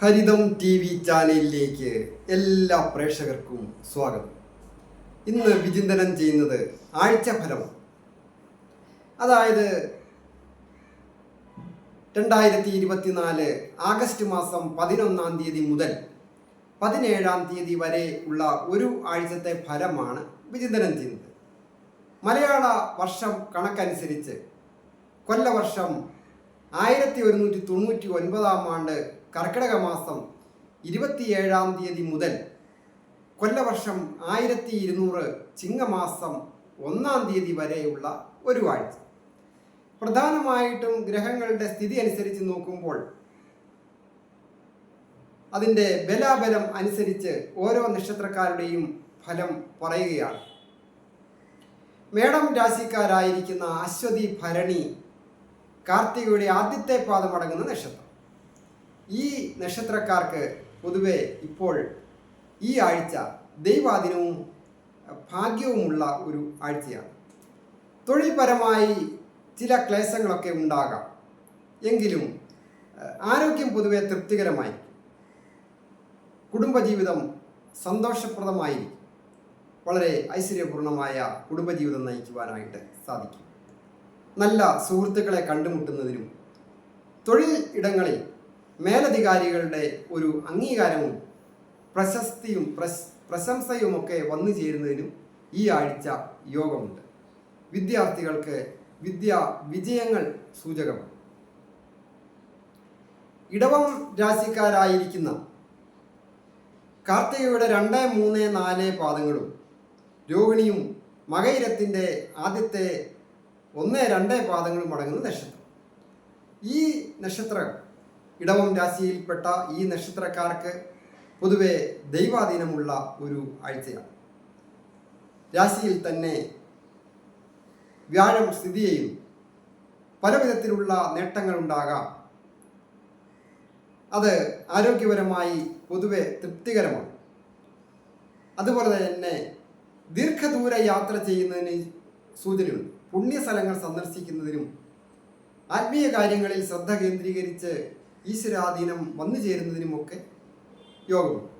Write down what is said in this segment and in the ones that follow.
ഹരിതം T V ചാനലിലേക്ക് എല്ലാ പ്രേക്ഷകർക്കും സ്വാഗതം. ഇന്ന് വിചിന്തനം ചെയ്യുന്നത് ആഴ്ചഫലമാണ് അതായത് രണ്ടായിരത്തി ഇരുപത്തിനാല് ആഗസ്റ്റ് മാസം പതിനൊന്നാം തീയതി മുതൽ പതിനേഴാം തീയതി വരെ ഉള്ള ഒരു ആഴ്ചത്തെ ഫലമാണ് വിചിന്തനം ചെയ്യുന്നത്. മലയാള വർഷം കണക്കനുസരിച്ച് കൊല്ലവർഷം ആയിരത്തി ഒരുന്നൂറ്റി തൊണ്ണൂറ്റി ഒൻപതാം ആണ്ട് കർക്കിടക മാസം ഇരുപത്തിയേഴാം തീയതി മുതൽ കൊല്ലവർഷം ആയിരത്തി ഇരുന്നൂറ് ചിങ്ങമാസം ഒന്നാം തീയതി വരെയുള്ള ഒരു ആഴ്ച. പ്രധാനമായിട്ടും ഗ്രഹങ്ങളുടെ സ്ഥിതി അനുസരിച്ച് നോക്കുമ്പോൾ അതിന്റെ ബലാബലം അനുസരിച്ച് ഓരോ നക്ഷത്രക്കാരുടെയും ഫലം പറയുകയാണ്. മേടം രാശിക്കാരായിരിക്കുന്ന അശ്വതി ഭരണി കാർത്തികയുടെ ആദ്യത്തെ പാദമടങ്ങുന്ന നക്ഷത്രം. ഈ നക്ഷത്രക്കാർക്ക് പൊതുവെ ഇപ്പോൾ ഈ ആഴ്ച ദൈവാധീനവും ഭാഗ്യവുമുള്ള ഒരു ആഴ്ചയാണ്. തൊഴിൽപരമായി ചില ക്ലേശങ്ങളൊക്കെ ഉണ്ടാകാം. എങ്കിലും ആരോഗ്യം പൊതുവെ തൃപ്തികരമായി. കുടുംബജീവിതം സന്തോഷപ്രദമായി വളരെ ഐശ്വര്യപൂർണമായ കുടുംബജീവിതം നയിക്കുവാനായിട്ട് സാധിക്കും. നല്ല സുഹൃത്തുക്കളെ കണ്ടുമുട്ടുന്നതിനും തൊഴിൽ ഇടങ്ങളിൽ മേലധികാരികളുടെ ഒരു അംഗീകാരവും പ്രശസ്തിയും പ്രശ് പ്രശംസയുമൊക്കെ വന്നു ചേരുന്നതിനും ഈ ആഴ്ച യോഗമുണ്ട്. വിദ്യാർത്ഥികൾക്ക് വിദ്യാ വിജയങ്ങൾ സൂചകമാണ് ഇടവം രാശിക്കാരായിരിക്കുന്ന കാർത്തികയുടെ രണ്ട് മൂന്ന് നാല് പാദങ്ങളും രോഹിണിയും മകയിരത്തിന്റെ ആദ്യത്തെ ഒന്ന് രണ്ട് പാദങ്ങളും അടങ്ങുന്ന നക്ഷത്രം. ഈ നക്ഷത്രം ഇടവം രാശിയിൽപ്പെട്ട ഈ നക്ഷത്രക്കാർക്ക് പൊതുവെ ദൈവാധീനമുള്ള ഒരു ആഴ്ചയാണ്. രാശിയിൽ തന്നെ വ്യാഴം സ്ഥിതി ചെയ്യുന്നു പല വിധത്തിലുള്ള നേട്ടങ്ങൾ ഉണ്ടാകാം. അത് ആരോഗ്യപരമായി പൊതുവെ തൃപ്തികരമാണ്. അതുപോലെ തന്നെ ദീർഘദൂര യാത്ര ചെയ്യുന്നതിന് സൂചനയുണ്ട് പുണ്യസ്ഥലങ്ങൾ സന്ദർശിക്കുന്നതിനും ആത്മീയ കാര്യങ്ങളിൽ ശ്രദ്ധ കേന്ദ്രീകരിച്ച് ഈശ്വരാധീനം വന്നു ചേരുന്നതിനുമൊക്കെ യോഗമുണ്ട്.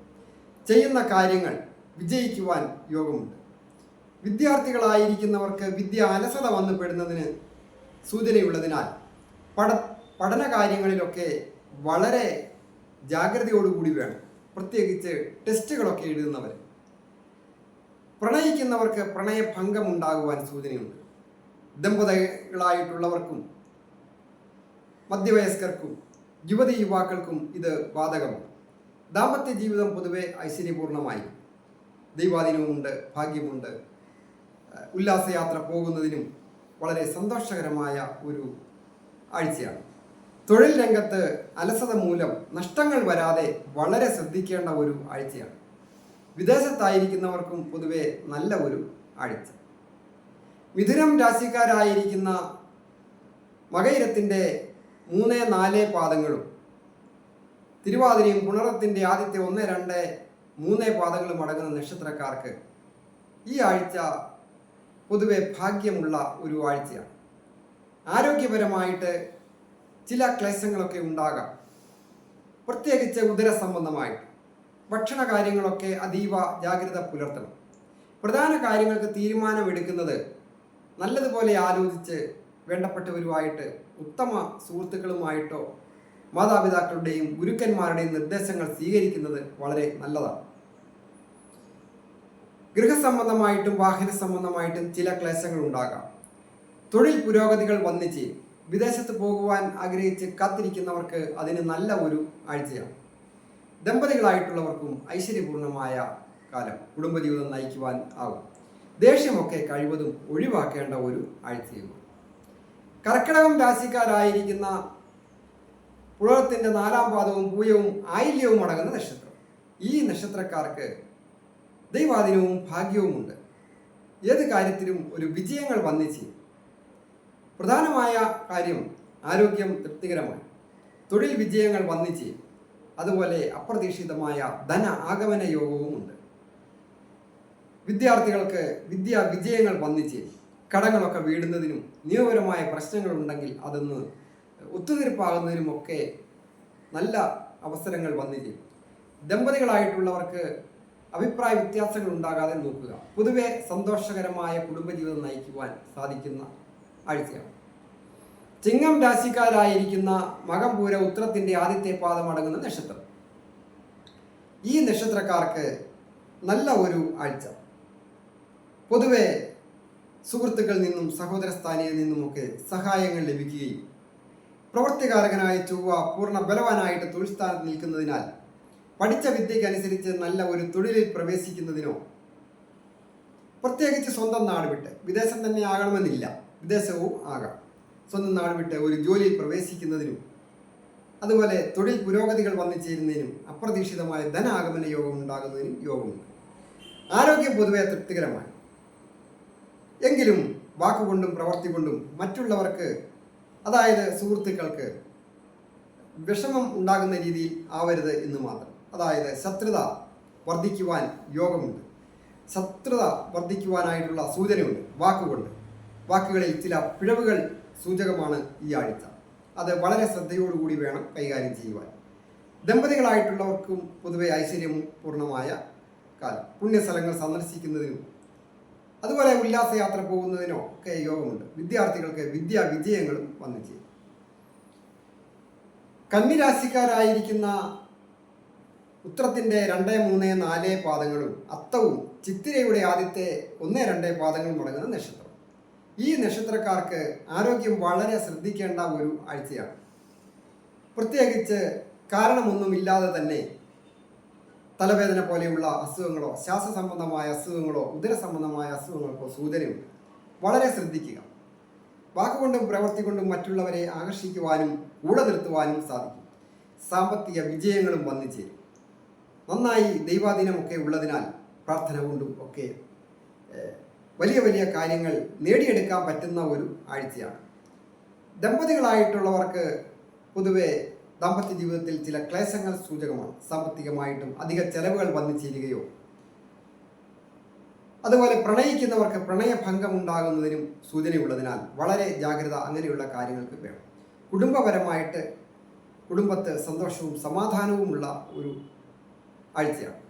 ചെയ്യുന്ന കാര്യങ്ങൾ വിജയിക്കുവാൻ യോഗമുണ്ട്. വിദ്യാർത്ഥികളായിരിക്കുന്നവർക്ക് വിദ്യ അലസത വന്നു പെടുന്നതിന് സൂചനയുള്ളതിനാൽ പഠ പഠന കാര്യങ്ങളിലൊക്കെ വളരെ ജാഗ്രതയോടുകൂടി വേണം. പ്രത്യേകിച്ച് ടെസ്റ്റുകളൊക്കെ എഴുതുന്നവർ. പ്രണയിക്കുന്നവർക്ക് പ്രണയഭംഗം ഉണ്ടാകുവാൻ സൂചനയുണ്ട്. ദമ്പതികളായിട്ടുള്ളവർക്കും മധ്യവയസ്കർക്കും യുവതി യുവാക്കൾക്കും ഇത് ബാധകമാണ്. ദാമ്പത്യ ജീവിതം പൊതുവെ ഐശ്വര്യപൂർണമായി. ദൈവാധീനവുമുണ്ട് ഭാഗ്യമുണ്ട് ഉല്ലാസയാത്ര പോകുന്നതിനും വളരെ സന്തോഷകരമായ ഒരു ആഴ്ചയാണ്. തൊഴിൽ രംഗത്ത് അലസത മൂലം നഷ്ടങ്ങൾ വരാതെ വളരെ ശ്രദ്ധിക്കേണ്ട ഒരു ആഴ്ചയാണ്. വിദേശത്തായിരിക്കുന്നവർക്കും പൊതുവെ നല്ല ഒരു ആഴ്ച. മിഥുനം രാശിക്കാരായിരിക്കുന്ന മകയിരത്തിന്റെ മൂന്ന് നാല് പാദങ്ങളും. തിരുവാതിരയും പുണറത്തിന്റെ ആദ്യത്തെ ഒന്ന് രണ്ട് മൂന്ന് പാദങ്ങളും അടങ്ങുന്ന നക്ഷത്രക്കാർക്ക് ഈ ആഴ്ച പൊതുവെ ഭാഗ്യമുള്ള ഒരു ആഴ്ചയാണ്. ആരോഗ്യപരമായിട്ട് ചില ക്ലേശങ്ങളൊക്കെ ഉണ്ടാകാം. പ്രത്യേകിച്ച് ഉദര സംബന്ധമായിട്ട്. ഭക്ഷണ കാര്യങ്ങളൊക്കെ അതീവ ജാഗ്രത പുലർത്തണം. പ്രധാന കാര്യങ്ങൾക്ക് തീരുമാനമെടുക്കുന്നത് നല്ലതുപോലെ ആലോചിച്ച് വേണ്ടപ്പെട്ടവരുമായിട്ട് ഉത്തമ സുഹൃത്തുക്കളുമായിട്ടോ മാതാപിതാക്കളുടെയും ഗുരുക്കന്മാരുടെയും നിർദ്ദേശങ്ങൾ സ്വീകരിക്കുന്നത് വളരെ നല്ലതാണ്. ഗൃഹസംബന്ധമായിട്ടും വാഹന സംബന്ധമായിട്ടും ചില ക്ലേശങ്ങൾ ഉണ്ടാകാം. തൊഴിൽ പുരോഗതികൾ വന്നിച്ച് വിദേശത്ത് പോകുവാൻ ആഗ്രഹിച്ച് കാത്തിരിക്കുന്നവർക്ക് അതിന് നല്ല ഒരു ആഴ്ചയാണ്. ദമ്പതികളായിട്ടുള്ളവർക്കും ഐശ്വര്യപൂർണമായ കാലം കുടുംബജീവിതം നയിക്കുവാൻ ആകും ദേഷ്യമൊക്കെ കഴിവതും ഒഴിവാക്കേണ്ട ഒരു ആഴ്ചയുമാണ്. കർക്കിടകം രാശിക്കാരായിരിക്കുന്ന പുഴത്തിന്റെ നാലാം പാദവും പൂയവും ആയില്യവും അടങ്ങുന്ന നക്ഷത്രം. ഈ നക്ഷത്രക്കാർക്ക് ദൈവാധീനവും ഭാഗ്യവുമുണ്ട്. ഏത് കാര്യത്തിലും ഒരു വിജയങ്ങൾ വന്നിച്ച് പ്രധാനമായ കാര്യം ആരോഗ്യം തൃപ്തികരമാണ്. തൊഴിൽ വിജയങ്ങൾ വന്നിച്ച് അതുപോലെ അപ്രതീക്ഷിതമായ ധന ആഗമന യോഗവുമുണ്ട്. വിദ്യാർത്ഥികൾക്ക് വിദ്യാ വിജയങ്ങൾ വന്നിച്ച് കടങ്ങളൊക്കെ വീടുന്നതിനും നിയമപരമായ പ്രശ്നങ്ങളുണ്ടെങ്കിൽ അതൊന്ന് ഒത്തുതീർപ്പാകുന്നതിനുമൊക്കെ നല്ല അവസരങ്ങൾ വന്നിരിക്കും. ദമ്പതികളായിട്ടുള്ളവർക്ക് അഭിപ്രായ വ്യത്യാസങ്ങൾ ഉണ്ടാകാതെ നോക്കുക. പൊതുവെ സന്തോഷകരമായ കുടുംബജീവിതം നയിക്കുവാൻ സാധിക്കുന്ന ആഴ്ചയാണ്. ചിങ്ങം രാശിക്കാരായിരിക്കുന്ന മകംപൂര ഉത്രത്തിന്റെ ആദ്യത്തെ പാദം അടങ്ങുന്ന നക്ഷത്രം. ഈ നക്ഷത്രക്കാർക്ക് നല്ല ഒരു ആഴ്ച. പൊതുവെ സുഹൃത്തുക്കളിൽ നിന്നും സഹോദര സ്ഥാനിയിൽ നിന്നുമൊക്കെ സഹായങ്ങൾ ലഭിക്കുകയും പ്രവൃത്തികാരകനായ ചൊവ്വ പൂർണ ബലവാനായിട്ട് തൊഴിൽ സ്ഥാനത്ത് നിൽക്കുന്നതിനാൽ പഠിച്ച വിദ്യയ്ക്കനുസരിച്ച് നല്ല ഒരു തൊഴിലിൽ പ്രവേശിക്കുന്നതിനോ പ്രത്യേകിച്ച് സ്വന്തം നാട് വിട്ട് വിദേശം തന്നെ ആകണമെന്നില്ല വിദേശവും ആകാം. സ്വന്തം നാട് വിട്ട് ഒരു ജോലിയിൽ പ്രവേശിക്കുന്നതിനും അതുപോലെ തൊഴിൽ പുരോഗതികൾ വന്നു ചേരുന്നതിനും അപ്രതീക്ഷിതമായ ധനാഗമന യോഗം ഉണ്ടാകുന്നതിനും യോഗമുണ്ട്. ആരോഗ്യം പൊതുവെ തൃപ്തികരമാണ്. എങ്കിലും വാക്കുകൊണ്ടും പ്രവർത്തി കൊണ്ടും മറ്റുള്ളവർക്ക് അതായത് സുഹൃത്തുക്കൾക്ക് വിഷമം ഉണ്ടാകുന്ന രീതിയിൽ ആവരുത് എന്ന് മാത്രം. അതായത് ശത്രുത വർദ്ധിക്കുവാൻ യോഗമുണ്ട്. ശത്രുത വർദ്ധിക്കുവാനായിട്ടുള്ള സൂചനയുണ്ട് വാക്കുകൊണ്ട്. വാക്കുകളിൽ ചില പിഴവുകൾ സൂചകമാണ് ഈ ആഴ്ച. അത് വളരെ ശ്രദ്ധയോടുകൂടി വേണം കൈകാര്യം ചെയ്യുവാൻ. ദമ്പതികളായിട്ടുള്ളവർക്കും പൊതുവെ ഐശ്വര്യം പൂർണമായ കാലം. പുണ്യസ്ഥലങ്ങൾ സന്ദർശിക്കുന്നതിനും അതുപോലെ ഉല്ലാസയാത്ര പോകുന്നതിനോ ഒക്കെ യോഗമുണ്ട്. വിദ്യാർത്ഥികൾക്ക് വിദ്യാ വിജയങ്ങളും വന്നു ചെയ്യും കന്നിരാശിക്കാരായിരിക്കുന്ന ഉത്രത്തിന്റെ രണ്ട് മൂന്ന് നാല് പാദങ്ങളും അത്തവും ചിത്തിരയുടെ ആദ്യത്തെ ഒന്ന് രണ്ട് പാദങ്ങളും അടങ്ങുന്ന നക്ഷത്രം. ഈ നക്ഷത്രക്കാർക്ക് ആരോഗ്യം വളരെ ശ്രദ്ധിക്കേണ്ട ഒരു ആഴ്ചയാണ്. പ്രത്യേകിച്ച് കാരണമൊന്നുമില്ലാതെ തന്നെ തലവേദന പോലെയുള്ള അസുഖങ്ങളോ ശ്വാസ സംബന്ധമായ അസുഖങ്ങളോ ഉദര സംബന്ധമായ അസുഖങ്ങൾക്കോ സൂചനയുണ്ട്. വളരെ ശ്രദ്ധിക്കുക. വാക്കുകൊണ്ടും പ്രവൃത്തി കൊണ്ടും മറ്റുള്ളവരെ ആകർഷിക്കുവാനും കൂടെ നിർത്തുവാനും സാധിക്കും. സാമ്പത്തിക വിജയങ്ങളും വന്നു ചേരും. നന്നായി ദൈവാധീനമൊക്കെ ഉള്ളതിനാൽ പ്രാർത്ഥന കൊണ്ടും ഒക്കെ വലിയ വലിയ കാര്യങ്ങൾ നേടിയെടുക്കാൻ പറ്റുന്ന ഒരു ആഴ്ചയാണ്. ദമ്പതികളായിട്ടുള്ളവർക്ക് പൊതുവെ ദാമ്പത്യ ജീവിതത്തിൽ ചില ക്ലേശങ്ങൾ സൂചകമാണ്. സാമ്പത്തികമായിട്ടും അധിക ചെലവുകൾ വന്നു ചേരുകയോ. അതുപോലെ പ്രണയിക്കുന്നവർക്ക് പ്രണയഭംഗം ഉണ്ടാകുന്നതിനും സൂചനയുള്ളതിനാൽ വളരെ ജാഗ്രത അങ്ങനെയുള്ള കാര്യങ്ങൾക്ക് വേണം. കുടുംബപരമായിട്ട് കുടുംബത്ത് സന്തോഷവും സമാധാനവുമുള്ള ഒരു ആഴ്ചയാണ്.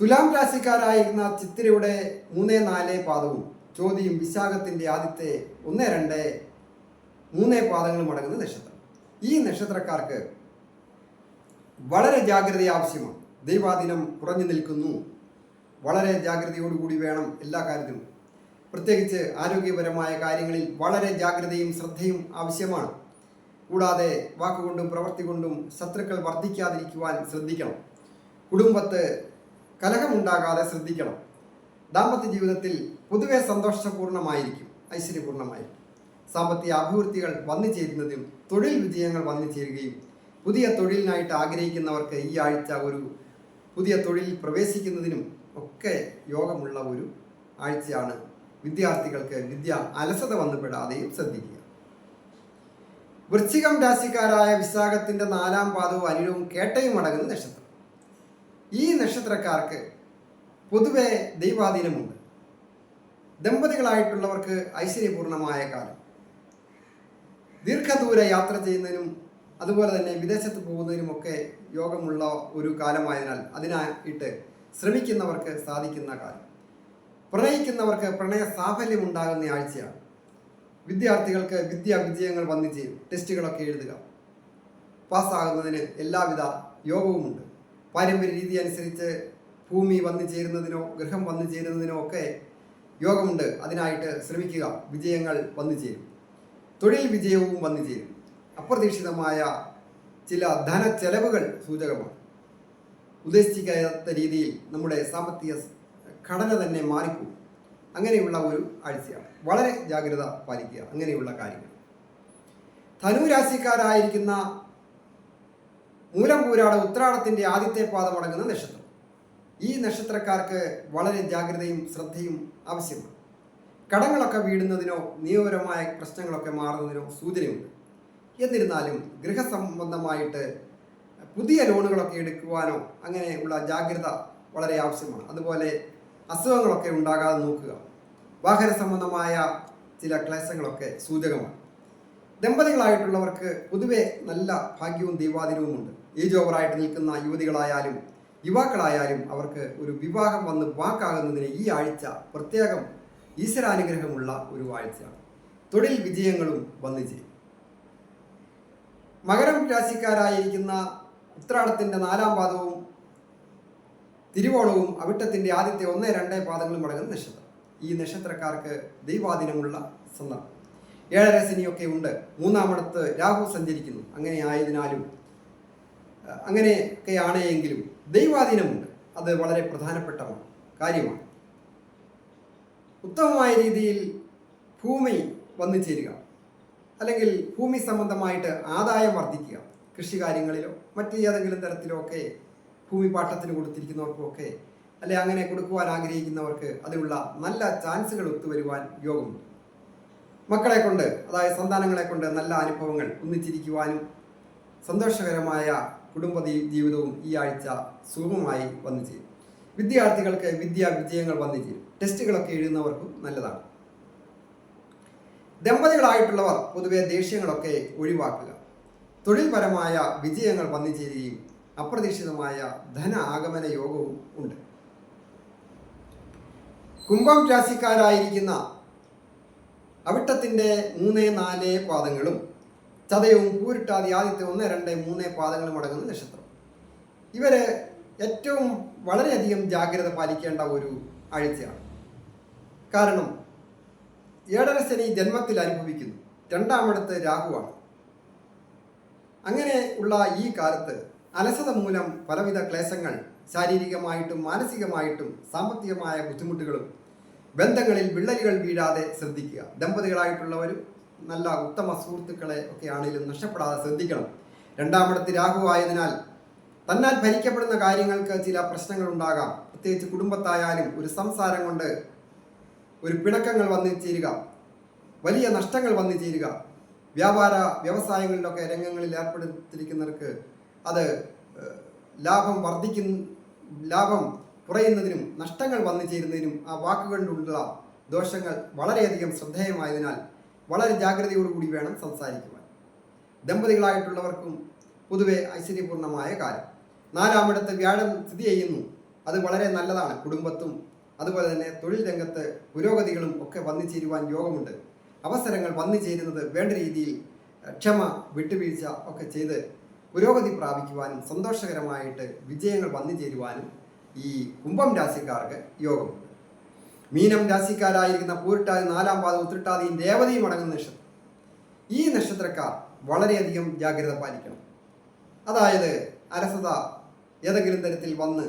തുലാം രാശിക്കാരായിരുന്ന ചിത്തിരയുടെ മൂന്ന് നാല് പാദവും ചോദ്യം വിശാഖത്തിന്റെ ആദ്യത്തെ ഒന്ന് രണ്ട് മൂന്ന് പാദങ്ങളും അടങ്ങുന്ന നക്ഷത്രം. ഈ നക്ഷത്രക്കാർക്ക് വളരെ ജാഗ്രത ആവശ്യമാണ്. ദൈവാദിനം കുറഞ്ഞു നിൽക്കുന്നു. വളരെ ജാഗ്രതയോടുകൂടി വേണം എല്ലാ കാര്യത്തിലും പ്രത്യേകിച്ച് ആരോഗ്യപരമായ കാര്യങ്ങളിൽ വളരെ ജാഗ്രതയും ശ്രദ്ധയും ആവശ്യമാണ്. കൂടാതെ വാക്കുകൊണ്ടും പ്രവൃത്തി കൊണ്ടും ശത്രുക്കൾ വർദ്ധിക്കാതിരിക്കുവാൻ ശ്രദ്ധിക്കണം. കുടുംബത്ത് കലഹമുണ്ടാകാതെ ശ്രദ്ധിക്കണം. ദാമ്പത്യ ജീവിതത്തിൽ പൊതുവെ സന്തോഷപൂർണമായിരിക്കും ഐശ്വര്യപൂർണമായിരിക്കും സാമ്പത്തിക അഭിവൃദ്ധികൾ വന്നു ചേരുന്നതും തൊഴിൽ വിജയങ്ങൾ വന്നു ചേരുകയും പുതിയ തൊഴിലിനായിട്ട് ആഗ്രഹിക്കുന്നവർക്ക് ഈ ആഴ്ച ഒരു പുതിയ തൊഴിലിൽ പ്രവേശിക്കുന്നതിനും ഒക്കെ യോഗമുള്ള ഒരു ആഴ്ചയാണ്. വിദ്യാർത്ഥികൾക്ക് വിദ്യ അലസത വന്നുപെടാതെയും ശ്രദ്ധിക്കുക. വൃശ്ചികം രാശിക്കാരായ വിശാഖത്തിന്റെ നാലാം പാദവും അനിലവും കേട്ടയും അടങ്ങുന്ന നക്ഷത്രം. ഈ നക്ഷത്രക്കാർക്ക് പൊതുവെ ദൈവാധീനമുണ്ട്. ദമ്പതികളായിട്ടുള്ളവർക്ക് ഐശ്വര്യപൂർണമായ കാലം. ദീർഘദൂര യാത്ര ചെയ്യുന്നതിനും അതുപോലെ തന്നെ വിദേശത്ത് പോകുന്നതിനുമൊക്കെ യോഗമുള്ള ഒരു കാലമായതിനാൽ അതിനായിട്ട് ശ്രമിക്കുന്നവർക്ക് സാധിക്കുന്ന കാലം പ്രണയിക്കുന്നവർക്ക് പ്രണയ സാഫല്യം ഉണ്ടാകുന്ന ആഴ്ചയാണ്. വിദ്യാർത്ഥികൾക്ക് വിദ്യാ വിജയങ്ങൾ വന്നു ചെയ്യും ടെസ്റ്റുകളൊക്കെ എഴുതുക. പാസ്സാകുന്നതിന് എല്ലാവിധ യോഗവുമുണ്ട്. പാരമ്പര്യ രീതി അനുസരിച്ച് ഭൂമി വന്നു ചേരുന്നതിനോ ഗൃഹം വന്നു ചേരുന്നതിനോ ഒക്കെ യോഗമുണ്ട്. അതിനായിട്ട് ശ്രമിക്കുക. വിജയങ്ങൾ വന്നു ചേരും. തൊഴിൽ വിജയവും വന്നു ചേരും അപ്രതീക്ഷിതമായ ചില ധന ചെലവുകൾ സൂചകമാണ്. ഉദ്ദേശിക്കാത്ത രീതിയിൽ നമ്മുടെ സാമ്പത്തിക ഘടന തന്നെ മാറിപ്പോകും. അങ്ങനെയുള്ള ഒരു ആഴ്ചയാണ്. വളരെ ജാഗ്രത പാലിക്കുക. അങ്ങനെയുള്ള കാര്യങ്ങൾ. ധനുരാശിക്കാരായിരിക്കുന്ന മൂലം പൂരാട ഉത്രാടത്തിന്റെ ആദ്യത്തെ പാദം അടങ്ങുന്ന നക്ഷത്രം. ഈ നക്ഷത്രക്കാർക്ക് വളരെ ജാഗ്രതയും ശ്രദ്ധയും ആവശ്യമാണ്. കടങ്ങളൊക്കെ വീടുന്നതിനോ നിയമപരമായ പ്രശ്നങ്ങളൊക്കെ മാറുന്നതിനോ സൂചനയുണ്ട്. എന്നിരുന്നാലും ഗൃഹസംബന്ധമായിട്ട് പുതിയ ലോണുകളൊക്കെ എടുക്കുവാനോ അങ്ങനെയുള്ള ജാഗ്രത വളരെ ആവശ്യമാണ്. അതുപോലെ അസുഖങ്ങളൊക്കെ ഉണ്ടാകാതെ നോക്കുക. വാഹന സംബന്ധമായ ചില ക്ലേശങ്ങളൊക്കെ സൂചകമാണ്. ദമ്പതികളായിട്ടുള്ളവർക്ക് പൊതുവെ നല്ല ഭാഗ്യവും ദൈവാതിരവുമുണ്ട് ഏജ് ഓവറായിട്ട് നിൽക്കുന്ന യുവതികളായാലും യുവാക്കളായാലും അവർക്ക് ഒരു വിവാഹം വന്ന് വാക്കാകുന്നതിന് ഈ ആഴ്ച പ്രത്യേകം ഈശ്വരാനുഗ്രഹമുള്ള ഒരു ആഴ്ചയാണ് തൊഴിൽ വിജയങ്ങളും വന്നു ചെയ്യും മകരം രാശിക്കാരായിരിക്കുന്ന ഉത്രാടത്തിന്റെ നാലാം പാദവും തിരുവോണവും അവിട്ടത്തിന്റെ ആദ്യത്തെ ഒന്ന് രണ്ട് പാദങ്ങളും അടങ്ങുന്ന നക്ഷത്രം. ഈ നക്ഷത്രക്കാർക്ക് ദൈവാധീനമുള്ള സന്ദർഭം ഏഴരശനിയൊക്കെ ഉണ്ട്. മൂന്നാമിടത്ത് രാഹു സഞ്ചരിക്കുന്നു. അങ്ങനെ ആയതിനാലും അങ്ങനെയൊക്കെയാണ് എങ്കിലും ദൈവാധീനമുണ്ട്. അത് വളരെ പ്രധാനപ്പെട്ട കാര്യമാണ്. ഉത്തമമായ രീതിയിൽ ഭൂമി വന്നു ചേരുക. അല്ലെങ്കിൽ ഭൂമി സംബന്ധമായിട്ട് ആദായം വർദ്ധിക്കുക. കൃഷി കാര്യങ്ങളിലോ മറ്റ് ഏതെങ്കിലും തരത്തിലോ ഒക്കെ ഭൂമി പാട്ടത്തിന് കൊടുത്തിരിക്കുന്നവർക്കും ഒക്കെ അല്ലെ അങ്ങനെ കൊടുക്കുവാൻ ആഗ്രഹിക്കുന്നവർക്ക് അതിനുള്ള നല്ല ചാൻസുകൾ ഒത്തുവരുവാൻ യോഗമുണ്ട്. മക്കളെ കൊണ്ട് അതായത് സന്താനങ്ങളെ കൊണ്ട് നല്ല അനുഭവങ്ങൾ ഒന്നിച്ചിരിക്കുവാനും സന്തോഷകരമായ കുടുംബ ജീവിതവും ഈ ആഴ്ച സുഗമമായി വന്നു ചേരും. വിദ്യാർത്ഥികൾക്ക് വിദ്യാ വിജയങ്ങൾ വന്നു ചേരും ടെസ്റ്റുകളൊക്കെ എഴുതുന്നവർക്കും നല്ലതാണ്. ദമ്പതികളായിട്ടുള്ളവർ പൊതുവെ ദേഷ്യങ്ങളൊക്കെ ഒഴിവാക്കുക. തൊഴിൽപരമായ വിജയങ്ങൾ വന്നു ചേരുകയും അപ്രതീക്ഷിതമായ ധന ആഗമന യോഗവും ഉണ്ട്. കുംഭം രാശിക്കാരായിരിക്കുന്ന അവിട്ടത്തിന്റെ മൂന്ന് നാല് പാദങ്ങളും ചതയവും പൂരിട്ടാതി ആദ്യത്തെ ഒന്ന് രണ്ട് മൂന്ന് പാദങ്ങളും അടങ്ങുന്ന നക്ഷത്രം. ഇവർ ഏറ്റവും വളരെയധികം ജാഗ്രത പാലിക്കേണ്ട ഒരു ആഴ്ചയാണ്. കാരണം ഏഴര ശനി ജന്മത്തിൽ അനുഭവിക്കുന്നു. രണ്ടാമിടത്ത് രാഹുവാണ്. അങ്ങനെ ഉള്ള ഈ കാലത്ത് അലസത മൂലം പലവിധ ക്ലേശങ്ങൾ ശാരീരികമായിട്ടും മാനസികമായിട്ടും സാമ്പത്തികമായ ബുദ്ധിമുട്ടുകളും ബന്ധങ്ങളിൽ വിള്ളലുകൾ വീഴാതെ ശ്രദ്ധിക്കുക. ദമ്പതികളായിട്ടുള്ളവരും നല്ല ഉത്തമ സുഹൃത്തുക്കളെ ഒക്കെ ആണെങ്കിലും നഷ്ടപ്പെടാതെ ശ്രദ്ധിക്കണം. രണ്ടാമിടത്ത് രാഹു ആയതിനാൽ തന്നാൽ ഭരിക്കപ്പെടുന്ന കാര്യങ്ങൾക്ക് ചില പ്രശ്നങ്ങൾ ഉണ്ടാകാം പ്രത്യേകിച്ച് കുടുംബത്തായാലും ഒരു സംസാരം കൊണ്ട് ഒരു പിണക്കങ്ങൾ വന്നു ചേരുക. വലിയ നഷ്ടങ്ങൾ വന്നു ചേരുക. വ്യാപാര വ്യവസായങ്ങളിലൊക്കെ രംഗങ്ങളിൽ ഏർപ്പെടുത്തിയിരിക്കുന്നവർക്ക് അത് ലാഭം വർദ്ധിക്കുന്ന ലാഭം കുറയുന്നതിനും നഷ്ടങ്ങൾ വന്നു ചേരുന്നതിനും ആ വാക്കുകളിലുള്ള ദോഷങ്ങൾ വളരെയധികം ശ്രദ്ധേയമായതിനാൽ വളരെ ജാഗ്രതയോടുകൂടി വേണം സംസാരിക്കുവാൻ. ദമ്പതികളായിട്ടുള്ളവർക്കും പൊതുവെ ഐശ്വര്യപൂർണമായ കാലം നാലാമിടത്ത് വ്യാഴം സ്ഥിതി ചെയ്യുന്നു. അത് വളരെ നല്ലതാണ്. കുടുംബത്തും അതുപോലെ തന്നെ തൊഴിൽ രംഗത്ത് പുരോഗതികളും ഒക്കെ വന്നു ചേരുവാൻ യോഗമുണ്ട്. അവസരങ്ങൾ വന്നു ചേരുന്നത് വേണ്ട രീതിയിൽ ക്ഷമ വിട്ടുവീഴ്ച ഒക്കെ ചെയ്ത് പുരോഗതി പ്രാപിക്കുവാനും സന്തോഷകരമായിട്ട് വിജയങ്ങൾ വന്നു ചേരുവാനും ഈ കുംഭം രാശിക്കാർക്ക് യോഗമുണ്ട്. മീനം രാശിക്കാരായിരിക്കുന്ന പൂരിട്ടാതി നാലാം പാദം ഉത്രട്ടാതിയും രേവതിയും അടങ്ങുന്ന നക്ഷത്രം. ഈ നക്ഷത്രക്കാർ വളരെയധികം ജാഗ്രത പാലിക്കണം. അതായത് അലസത ഏതെങ്കിലും തരത്തിൽ വന്ന്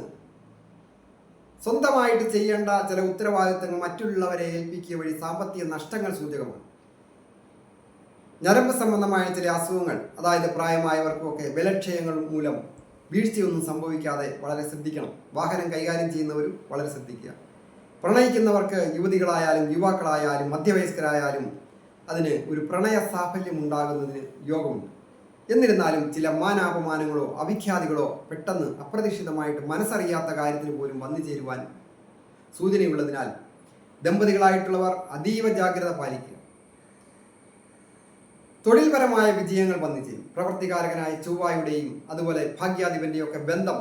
സ്വന്തമായിട്ട് ചെയ്യേണ്ട ചില ഉത്തരവാദിത്തങ്ങൾ മറ്റുള്ളവരെ ഏൽപ്പിക്കുക വഴി സാമ്പത്തിക നഷ്ടങ്ങൾ സൂചകമാണ്. ഞരമ്പ് സംബന്ധമായ ചില അസുഖങ്ങൾ അതായത് പ്രായമായവർക്കുമൊക്കെ ബലക്ഷയങ്ങൾ മൂലം വീഴ്ചയൊന്നും സംഭവിക്കാതെ വളരെ ശ്രദ്ധിക്കണം. വാഹനം കൈകാര്യം ചെയ്യുന്നവരും വളരെ ശ്രദ്ധിക്കുക. പ്രണയിക്കുന്നവർക്ക് യുവതികളായാലും യുവാക്കളായാലും മധ്യവയസ്കരായാലും അതിന് ഒരു പ്രണയ സാഫല്യം ഉണ്ടാകുന്നതിന് യോഗമുണ്ട്. എന്നിരുന്നാലും ചില മാനാപമാനങ്ങളോ അവിഖ്യാതികളോ പെട്ടെന്ന് അപ്രതീക്ഷിതമായിട്ട് മനസ്സറിയാത്ത കാര്യത്തിന് പോലും വന്നു ചേരുവാൻ സൂചനയുള്ളതിനാൽ ദമ്പതികളായിട്ടുള്ളവർ അതീവ ജാഗ്രത പാലിക്കുക. തൊഴിൽപരമായ വിജയങ്ങൾ വന്നു ചേരും. പ്രവർത്തികാരകനായ ചൊവ്വായുടെയും അതുപോലെ ഭാഗ്യാധിപന്റെയും ഒക്കെ ബന്ധം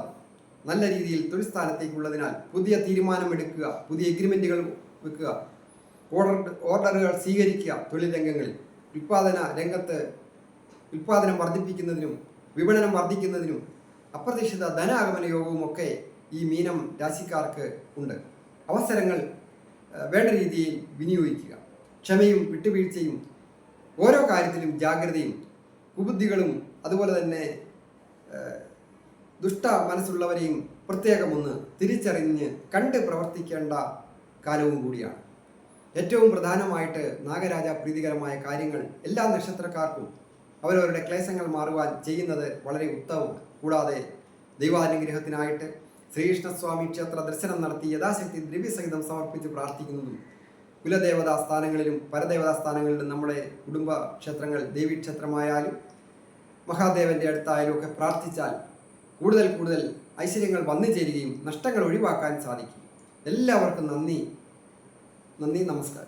നല്ല രീതിയിൽ തൊഴിൽ സ്ഥാനത്തേക്കുള്ളതിനാൽ പുതിയ തീരുമാനമെടുക്കുക പുതിയ എഗ്രിമെന്റുകൾ വെക്കുക ഓർഡർ ഓർഡറുകൾ സ്വീകരിക്കുക തൊഴിൽ രംഗങ്ങളിൽ. ഉൽപാദന രംഗത്ത് ഉൽപാദനം വർദ്ധിപ്പിക്കുന്നതിനും വിപണനം വർദ്ധിക്കുന്നതിനും അപ്രതീക്ഷിത ധനാഗമന യോഗവും ഒക്കെ ഈ മീനം രാശിക്കാർക്ക് ഉണ്ട്. അവസരങ്ങൾ വേണ്ട രീതിയിൽ വിനിയോഗിക്കുക. ക്ഷമയും വിട്ടുവീഴ്ചയും ഓരോ കാര്യത്തിലും ജാഗ്രതയും കുബുദ്ധികളും അതുപോലെ തന്നെ ദുഷ്ട മനസ്സുള്ളവരെയും പ്രത്യേകം ഒന്ന് തിരിച്ചറിഞ്ഞ് കണ്ട് പ്രവർത്തിക്കേണ്ട കാലവും കൂടിയാണ്. ഏറ്റവും പ്രധാനമായിട്ട് നാഗരാജ പ്രീതികരമായ കാര്യങ്ങൾ എല്ലാ നക്ഷത്രക്കാർക്കും അവരവരുടെ ക്ലേശങ്ങൾ മാറുവാൻ ചെയ്യുന്നത് വളരെ ഉത്തമമാണ്. കൂടാതെ ദൈവാനുഗ്രഹത്തിനായിട്ട് ശ്രീകൃഷ്ണസ്വാമി ക്ഷേത്ര ദർശനം നടത്തി യഥാശക്തി ദ്രവ്യസഹിതം സമർപ്പിച്ച് പ്രാർത്ഥിക്കുന്നതും കുലദേവതാ സ്ഥാനങ്ങളിലും പരദേവതാ സ്ഥാനങ്ങളിലും നമ്മുടെ കുടുംബ ക്ഷേത്രങ്ങൾ ദേവീക്ഷേത്രമായാലും മഹാദേവന്റെ അടുത്തായാലും ഒക്കെ പ്രാർത്ഥിച്ചാൽ കൂടുതൽ കൂടുതൽ ഐശ്വര്യങ്ങൾ വന്നു ചേരുകയും നഷ്ടങ്ങൾ ഒഴിവാക്കാൻ സാധിക്കും. എല്ലാവർക്കും നന്ദി. നന്ദി നമസ്കാരം.